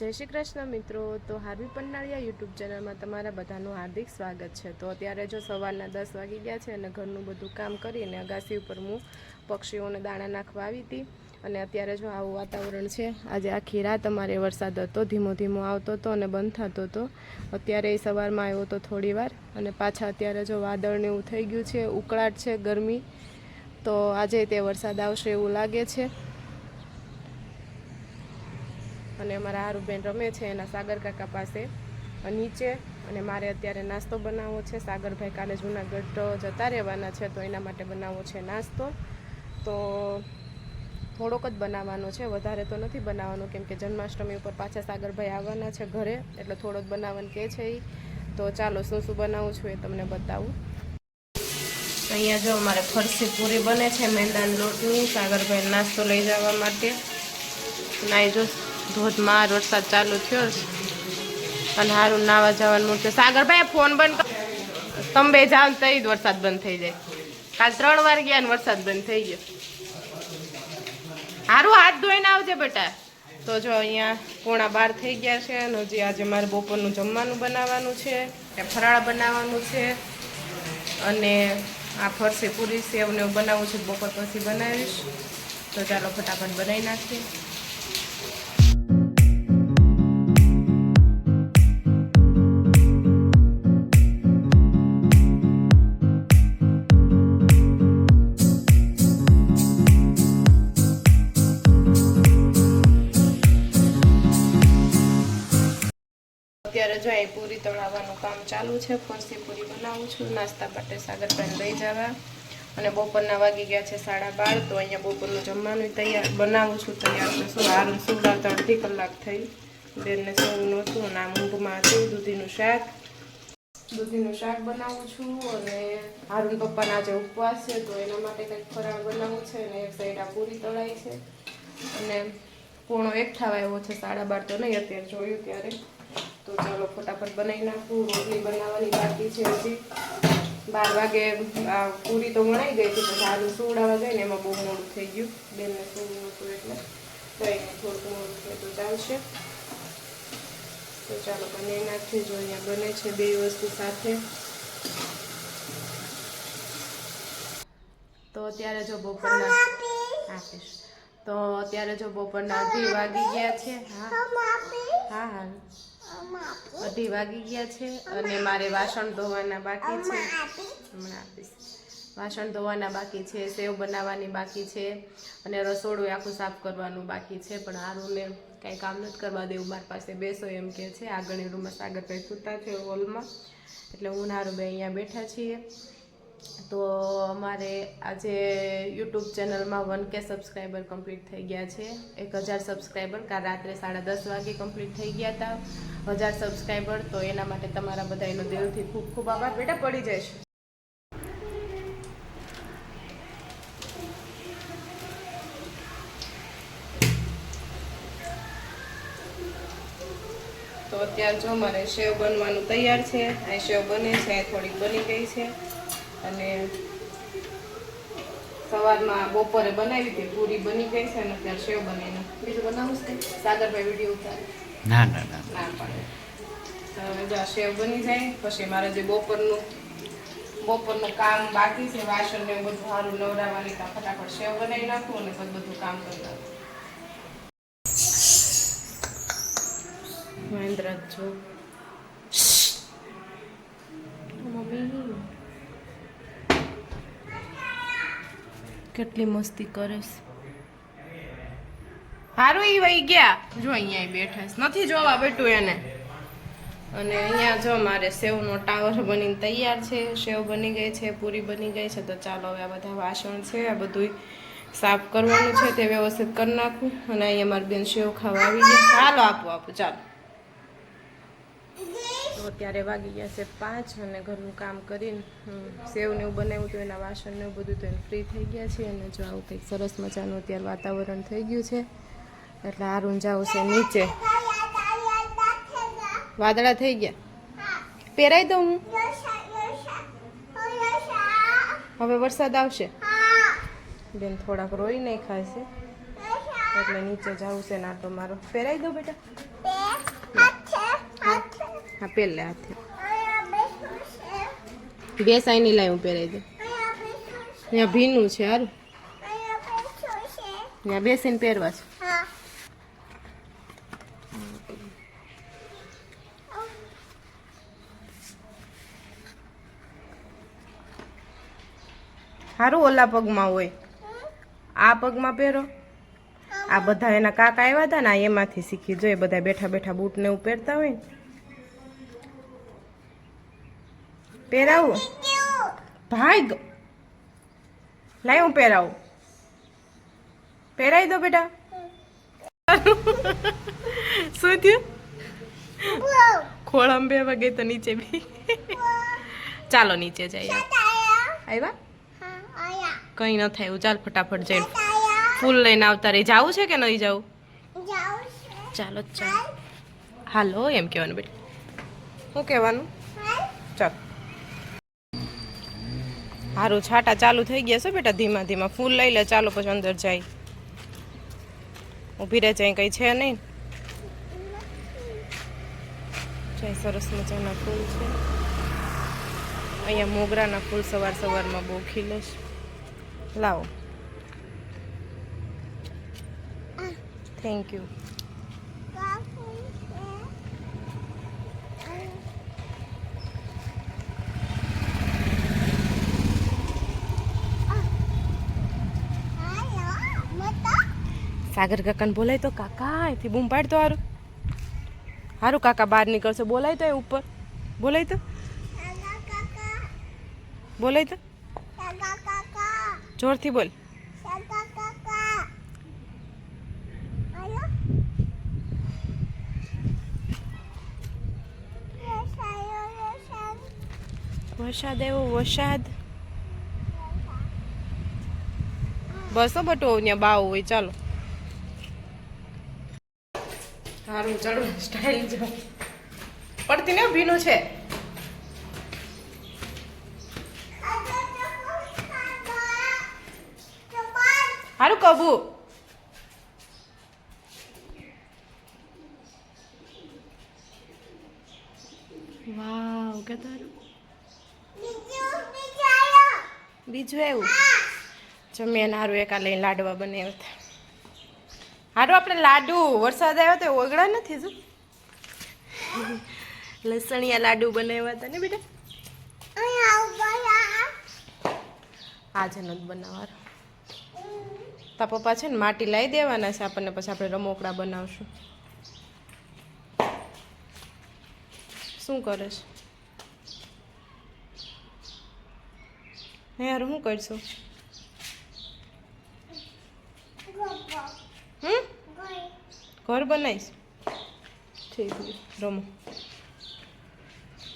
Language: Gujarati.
જય શ્રી કૃષ્ણ મિત્રો. તો હાર્વી પન્નાળિયા યુટ્યુબ ચેનલમાં તમારા બધાનું હાર્દિક સ્વાગત છે. તો અત્યારે જો સવારના દસ વાગી ગયા છે અને ઘરનું બધું કામ કરીને અગાસી ઉપર હું પક્ષીઓને દાણા નાખવા આવી હતી. અને અત્યારે જો આવું વાતાવરણ છે, આજે આખી રાત અમારે વરસાદ હતો, ધીમો ધીમો આવતો હતો અને બંધ થતો હતો. અત્યારે એ સવારમાં આવ્યો હતો થોડી વાર અને પાછા અત્યારે જો વાદળને એવું થઈ ગયું છે, ઉકળાટ છે, ગરમી, તો આજે તે વરસાદ આવશે એવું લાગે છે. અને અમારા હારુબેન રમે છે એના સાગર કાકા પાસે નીચે. અને મારે અત્યારે નાસ્તો બનાવવો છે. સાગરભાઈ કાલે જુનાગઢ જતા રહેવાના છે, તો એના માટે બનાવવો છે નાસ્તો. તો થોડોક જ બનાવવાનો છે. વધારે તો નથી બનાવવાનો, કેમ કે જન્માષ્ટમી ઉપર પાછા સાગરભાઈ આવવાના છે ઘરે, એટલે થોડોક બનાવવાનું કહે છે એ તો ચાલો, શું શું બનાવું છું એ તમને બતાવું. અહીંયા જો અમારે ફરસી પૂરી બને છે, મેંદાન લોટની સાગરભાઈ નાસ્તો લઈ જવા માટે. નાઈ જો. ધોધમાર વરસાદ ચાલુ થયો અને સારું નાવા જવાનું છે. સાગરભાઈ ફોન બંધ કર તમે બે જાવ તઈ જ વરસાદ બંધ થઈ જાય. કાલ ત્રણ વાર ગયા ને વરસાદ બંધ થઈ ગયો. સારું હાથ ધોઈને આવજે બેટા. તો જો અહીંયા પોણા બાર થઈ ગયા છે અને હજી આજે મારે બપોરનું જમવાનું બનાવવાનું છે, કે ફરાળ બનાવવાનું છે. અને આ ફરસી પૂરી સેવને બનાવવું છે બપોર પછી બનાવીશ. તો ચાલો ફટાફટ બનાવી નાખીએ. ચાલુ છે, ફરસી પૂરી બનાવું છું, નાસ્તા માટે સાગરભાઈ લઈ જવા. અને બપોરના વાગી ગયા છે સાડા બાર, તો અહીંયા બપોરનું જમવાનું તૈયાર બનાવું છું. તૈયાર છે શું હારું સુવડાવતા અડધી કલાક થઈ. બેનને સૌનું નહોતું, અને આ ઊંઘમાં હતું, દૂધીનું શાક. દૂધીનું શાક બનાવું છું, અને હારું પપ્પાના આજે ઉપવાસ છે, તો એના માટે કંઈક ફરાળ બનાવવું છે, અને એક સાઈડ આ પૂરી તળાઈ છે. અને પૂર્ણો એક ઠાવા આવ્યો છે, સાડા બાર તો નહીં, અત્યારે જોયું ત્યારે. તો ચાલો ફટાફટ બનાવી નાખું. રોટલી બનાવવાની બાકી છે હજી. બાર વાગે પૂરી તો વણાઈ ગઈ હતી પછી આલુ સુવડાવવા ગઈ ને એમાં બહુ મોડું થઈ ગયું. બેનને સુવડું હતું એટલે. કંઈ થોડું મોડું થાય તો ચાલશે. તો ચાલો બનાવી નાખીએ. જો અહીંયા બને છે બે વસ્તુ સાથે. તો અત્યારે જો બપોરના આપીશ. તો અત્યારે જો બપોરના અઢી વાગી ગયા છે. હા. હા હા. અઢી વાગી ગયા છે અને મારે વાસણ ધોવાના બાકી છે. હમણાં આપીશ. વાસણ ધોવાના બાકી છે સેવ બનાવવાની બાકી છે અને રસોડું આખું સાફ કરવાનું બાકી છે. પણ આરુને કાંઈ કામ નથી કરવા દેવું. મારી પાસે બેસો એમ કે છે. આગળની રૂમમાં સાગરભાઈ સૂતા છે હોલમાં. એટલે હું નારું બે અહીંયા બેઠા છીએ. તો અમારે આજે યુટ્યુબ ચેનલમાં વન કે સબસ્ક્રાઈબર કમ્પ્લીટ થઈ ગયા છે. એક હજાર સબસ્ક્રાઈબર કાલ રાત્રે સાડા દસ વાગે કમ્પ્લીટ થઈ ગયા હતા હજાર સબસ્ક્રાઈબર તો એના માટે તમારા બધાનો દિલથી ખૂબ ખૂબ આભાર. બેટા, પડી જશે તો અત્યારે જો મારે સેવ બનવાનું તૈયાર છે. આ સેવ બને છે, થોડીક બની ગઈ છે. અને સવારમાં બપોરે બનાવી હતી પૂરી બની ગઈ છે અને અત્યારે સેવ બનાવીને બીજું બનાવું છે સાગરભાઈ વીડિયો ઉતારે. ના ના ના. ના પાડે. તો હવે જો સેવ બની જાય પછી મારે જે બપોરનું બપોરનું કામ બાકી છે વાસણ ને બધું સારું નવરાવાની તો ફટાફટ સેવ બનાવી નાખું અને પછી બધું કામ કરી નાખું. મહેન્દ્ર જો કેટલી મસ્તી કરીશ હારું એ વહી ગયા. જો અહીંયા ઈ બેઠા નથી જોવા બેઠું એને. અને અહીંયા જો મારે સેવનો ટાવર બનીને તૈયાર છે. સેવ બની ગઈ છે, પૂરી બની ગઈ છે. તો ચાલો હવે આ બધા વાસણ છે, આ બધું સાફ કરવાનું છે. તે વ્યવસ્થિત કરી નાખું. અને અહીંયા મારી બેન સેવ ખાવા આવી ગયા ચાલો આપો આપો, ચાલો. તો અત્યારે વાગી ગયા છે પાંચ અને ઘરનું કામ કરીને સેવને એવું બનાવ્યું હતું, એના વાસણ ને એવું બધું તો એને ફ્રી થઈ ગયા છે અને જો આવું કંઈક સરસ મજાનું અત્યારે વાતાવરણ થઈ ગયું છે. એટલે આ જાવું છે નીચે. વાદળા થઈ ગયા? પહેરાઈ દઉં હું. હવે વરસાદ આવશે? બેન થોડાક રોઈ નહીં ખાશે એટલે નીચે જવું છે નાટો મારો. ફેરાઈ દો બેટા. હા પહેલા હાથે બે સાઈની લાઈ હું પહેરાવી દઉં અહીંયા ભીનું છે સારું ત્યાં બેસીને પહેરવા છે. સારું ઓલા પગમાં હોય. આ પગમાં પહેરો. આ બધા એના કાકા આવ્યા હતા ને એમાંથી શીખી જોઈએ બધા બેઠા બેઠા બૂટ ને એવું પહેરતા હોય ને. પહેરાવું. ભાઈ લાય હું પહેરાવું. પહેરાવી દો બેટા. શું થયું? ખોળામાં બે વાગે તો નીચે બી. ચાલો નીચે જઈએ. આવ્યા? કંઈ ન થાય ચાલ ફટાફટ જઈને ફૂલ લઈને આવતા રહી. જાવું છે કે નહીં જવું? ચાલો ચાલો. હાલો એમ કહેવાનું બેટા. શું કહેવાનું? ચાલ. સારું છાટા ચાલુ થઈ ગયા છે બેટા, ધીમા ધીમા. ફૂલ લઈ લે, ચાલો પછી અંદર જાય. ઊભી રહે, જાય કંઈ છે નહીં. જાય સરસ મજાના ફૂલ છે. અહીંયા મોગરાના ફૂલ સવાર સવારમાં બહુ ખીલે છે. લાવો. થેન્ક યુ સાગર કાકાને બોલાય તો કાકા અહીંથી બૂમ પાડતો હારું. હારું કાકા બહાર નીકળશે, બોલાય તો એ ઉપર. બોલાય તો. બોલાય તો. જોરથી બોલ. વરસાદ એવો વરસાદ. બસો બટો ત્યાં બાવ હોય, ચાલો. સારું, ચાલો સ્ટાઇલ જો. પડતી ને ભીનું છે. સારું કબુ. વાવ, કે તારું? બીજું એવું? જમ્યા હારું એકા લઈને લાડવા બનાવ્યા હતા. હારું આપણે લાડુ વરસાદ આવ્યો તો ઓગળા નથી શું લસણિયા લાડુ બનાવ્યા હતા ને બેટા? આજે નથી બનાવવાનું. તા પપ્પા છે ને માટી લાવી દેવાના છે આપણને પછી આપણે રમોકડા બનાવશું. શું કરે છે? હે યાર શું કરશું? ઘર બનાવીશ. ઠીક છે રમો.